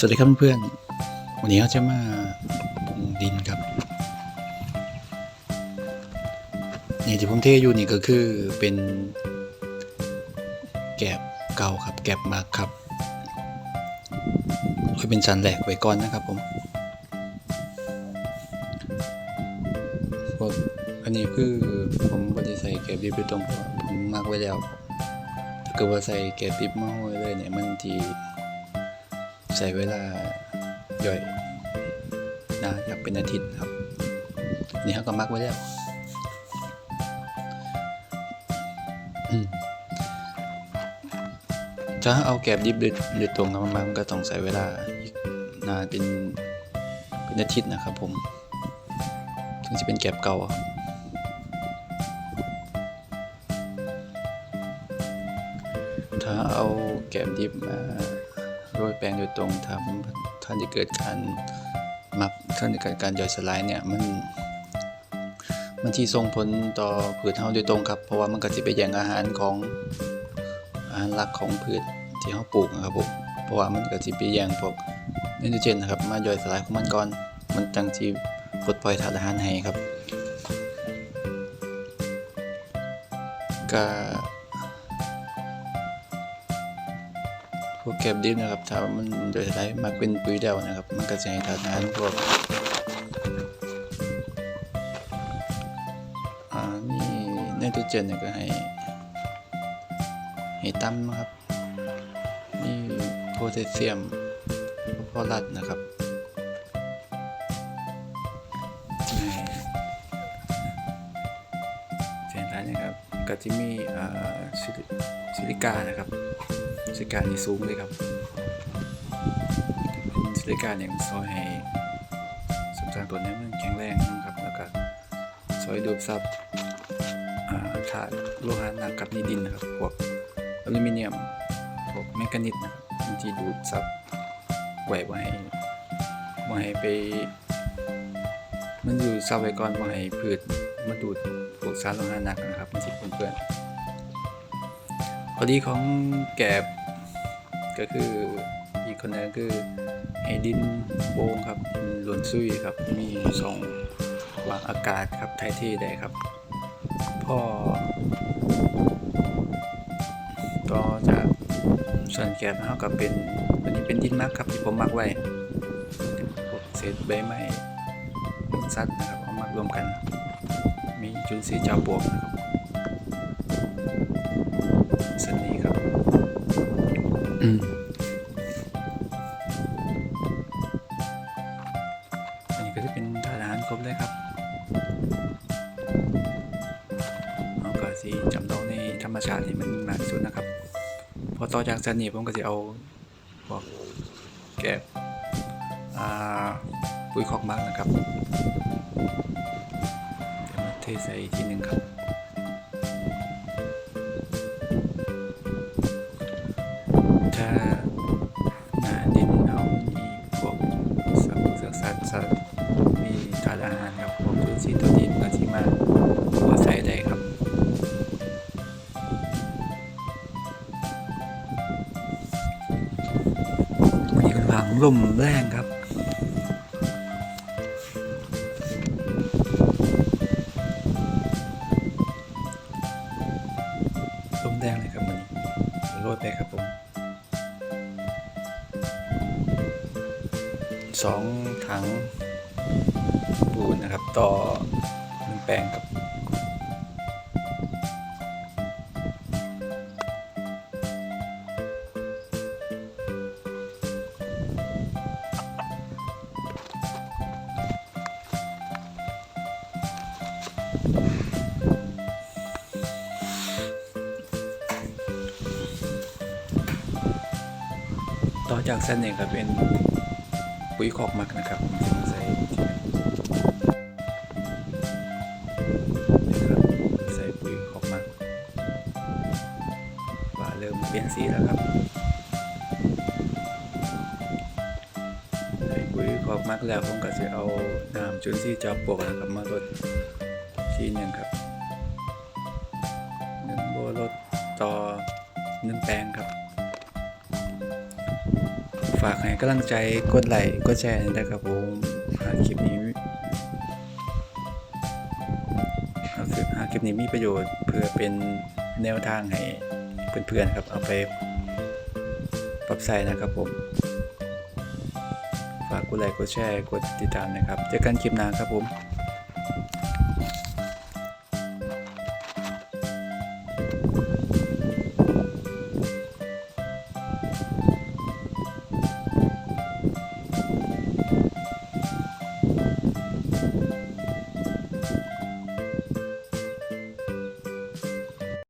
สวัสดีครับเพื่อนๆ วันนี้เราจะมาปรุงดินครับ นี่ที่ผมเทอยู่นี่ก็คือเป็น แกบเก่าครับ แกบมากครับไว้เป็นชั้นแหลกไว้ก่อนนะครับผมอันนี้คือผมบริใส่แกบดิบไปตรงผมมักไว้แล้วถ้าเกิดว่าใส่แกบดิบมาห้อยเลยเนี่ยมันที ใช้เวลาย่อยนะอยากเป็นอาทิตย์ครับ นี่เขาก็มักไว้แล้วถ้าเอาแกบดิบโดยโดตรงนะมันมันก็ต้องใช้เวลาอีกนานเป็นเป็นอาทิตย์นะครับผม ถึงจะเป็นแกบเก่าครับถ้าเอาแกบดิบมา โรยแป้งโดยตรงทำท่านจะเกิดการมักท่านจะเกิดการย่อยสลายเนี่ยมันมันที่ส่งผลต่อพืชเฮาโดยตรงครับ เพราะว่ามันก็สิไปแย่งอาหารของอาหารหลักของพืชที่เฮาปลูกนะครับผมเพราะว่ามันก็สิไปแย่งพวกไนโตรเจนนะครับมาย่อยสลายของมันก่อนมันจังสิปลดปล่อยธาตุอาหารให้ครับก็ วกแกบดิบนะครับถ้ามันโดยไรมาเป็นปุ๋ยเดียวนะครับ มันก็จะให้ทานอาหารพวกอ่ามีไนโตรเจนเนี่ยก็ให้ให้ต่ำนะครับมีโพแทสเซียมฟอสฟอรัสนะครับให้เส้นทางนะครับก็จะมีอ่าซิลิกานะครับ ซิลิกานี่สูงเลยครับเป็นซิลิกาเนี่ยมันซอยให้สมสารตัวนี้มันแข็งแรงนะครับแล้วก็ซอยดูดซับธาตุโลหะหนักกับในดินนะครับพวกอลูมิเนียมพวกแมกนิสนะครับมันที่ดูดซับไว้ไว้ไว้ไป มันอยู่ซับไว้ก่อนไว้พืชมาดูดพวกสารโลหะหนักนะครับมันสิเปื้อนๆข้อดีของแกบ ก็คืออีกคนนึงคือให้ดินโป่งครับหลวนซุยครับ มีช่องวางอากาศครับถ่ายเทได้ครับ พ่อต่อจากส่วนแกบเขาก็เป็นอันนี้เป็นดินมักครับที่ผมมักไว้พวกเศษใบไม้สัตว์นะครับเอามักรวมกัน มีจุลทรีย์จาปลวกนะครับ อันนี้ก็จะเป็นทานอาหารครบเลยครับเอาก็สีจำลองในธรรมชาติที่มันมากที่สุดนะครับ พอต่อจากสันนี้ผมก็จะเอาพวกแกบอ่าปุ๋ยคอกมักนะครับเดี๋ยวมาเทใส่อีกทีหนึ่งครับ ลมแรงครับ ลมแดงเลยครับมันโรยไปครับผมสองถังปูนนะครับ ต่อหนึ่งแปลงครับ ต่อจากเส้นเองก็เป็นปุ๋ยคอกมักนะครับผมจะมาใส่ใส่ปุ๋ยคอกมักว่าเริ่มเปลี่ยนสีแล้วครับใส่ปุ๋ยคอกมักแล้วผมก็จะเอาน้ำจุลินทรีย์เจ้าปลวกนะครับมาลดทีหนึ่งครับ ฝากให้กำลังใจกดไลค์กดแชร์นะครับผมหากคลิปนี้หากหากคลิปนี้มีประโยชน์เพื่อเป็นแนวทางให้เพื่อนๆครับเอาไปปรับใช้นะครับผมฝากกดไลค์กดแชร์กดติดตามนะครับเจอกันคลิปหน้าครับผม